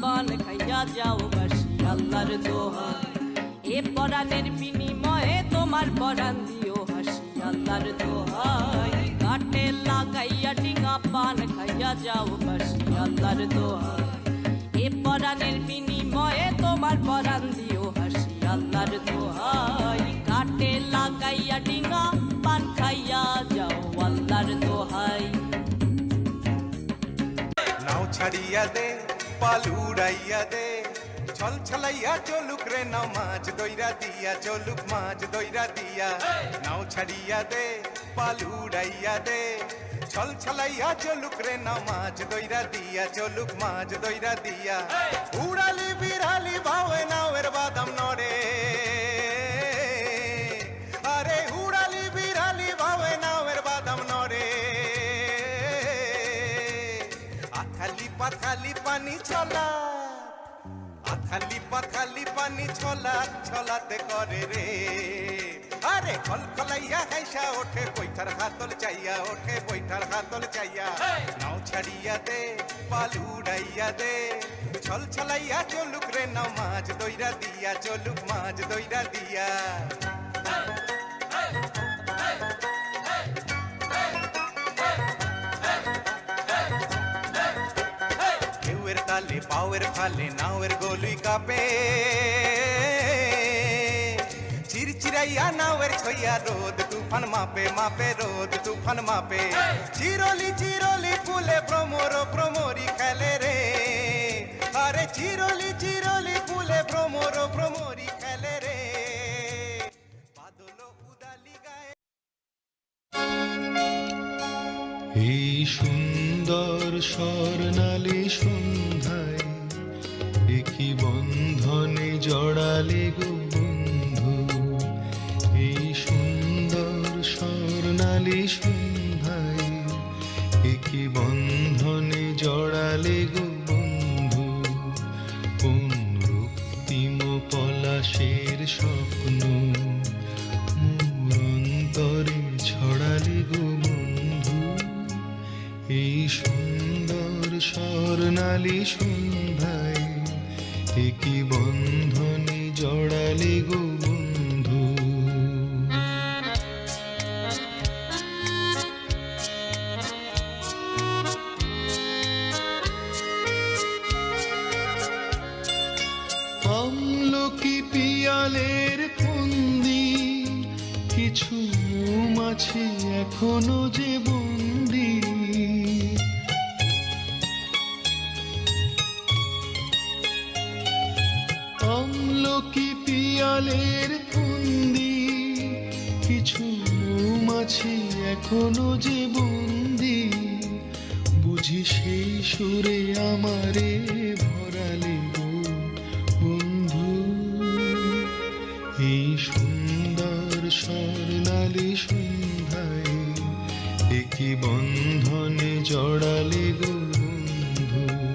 পান খাইয়া যাও বাসি, আল্লাহর দোহাই। এ পরাণের বিনিময়ে তোমার পরাণ দিও হাসি, আল্লাহর দোহাই। কাটে লাগাইয়া ডিঙা পান খাইয়া যাও বাসি, আল্লাহর দোহাই। এ পরাণের বিনিময়ে তোমার পরাণ দিও হাসি, আল্লাহর দোহাই। কাটে লাগাইয়া ডিঙা ছাড়িয়া দে, পাল উড়াইয়া দে। ছল ছলাইয়া চলুক রে নাও মাছ, দইরা দিয়া চলুক মাছ, দইরা দিয়া। নাও ছাড়িয়া দে, পাল উড়াইয়া দে। ছল ছলাইয়া চলুক রে নাও মাছ, দইরা দিয়া চলুক মাছ, দইরা দিয়া। উড়ালি, বিড়ালি ভাবে নাওয়ের বাদাম নড়ে। ছলা। আথালি পাথালি পানি ছলা ছলাতে করে রে। আরে খল খলাইয়া হাইসা ওঠে বৈঠার হাতল চাইয়া ওঠে বৈঠার হাতল চাইয়া। নাও ছাড়িয়া দে পাল উড়াইয়া দে। ছল ছলাইয়া চলুক রে নাও মাছ দইরা দিয়া চলুক মাছ দইরা দিয়া। তালে পাওয়ের ফালে, নাওয়ের গলুই কাপে। চিরচিরাইয়া নাওয়ের ছইয়া রোদ, তুফান মাপে মাপে রোদ, তুফান মাপে। চিরলি চিরলি ফুলে ভ্রমর ভ্রমরি খেলে রে। আরে চিরলি চিরলি ফুলে ভ্রমর ভ্রমরি খেলে রে। বাদল উদালি গায়ে। এই সুন্দর স্বর্ণালী সন্ধ্যায়, একই বন্ধনে জড়ালে গো বন্ধু। এই সুন্দর স্বর্ণালী সন্ধ্যায়, একই বন্ধনে জড়ালে গো বন্ধু। কোন রক্তিম পলাশের স্বপ্ন স্বর্ণালী সন্ধ্যায়, একই বন্ধনে জড়ালে গো বন্ধু। আমলকি পিয়ালের ফন্দি কিছু মৌমাছি এখনও যে বন্দি পিয়ালের ফন্দি, কিছু মৌমাছি এখনও যে বন্দি। বুঝি সেই সুরে আমারে ভরালে গো বন্ধু। এই সুন্দর স্বর্ণালী সন্ধ্যায় একই বন্ধনে জড়ালে গো বন্ধু।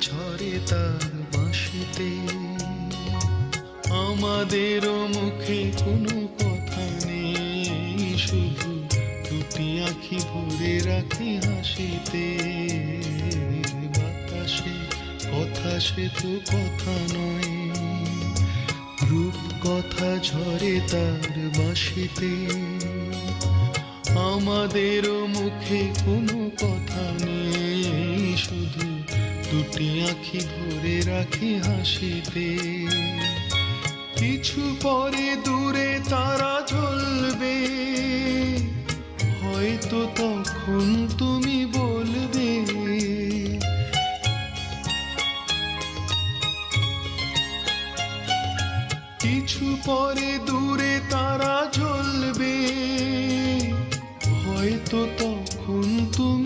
ঝরে তার বাঁশিতে। আমাদেরও মুখে কোনো কথা নেই, শুধু দুটি আখি ভরে রাখি হাসিতে। বাতাসে কথা সে তো কথা নয়, রূপ কথা ঝরে তার বাঁশিতে। আমাদেরও মুখে কোনো কথা নেই, শুধু দুটি আঁখি ভরে রাখি হাসিতে। কিছু পরে দূরে তারা জ্বলবে হয়তো তখন তুমি বলবে, কিছু পরে দূরে তারা জ্বলবে হয়তো তখন তুমি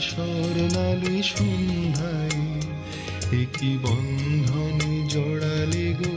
স্বর্ণালী সন্ধ্যায় একটি বন্ধনে জড়ালে গো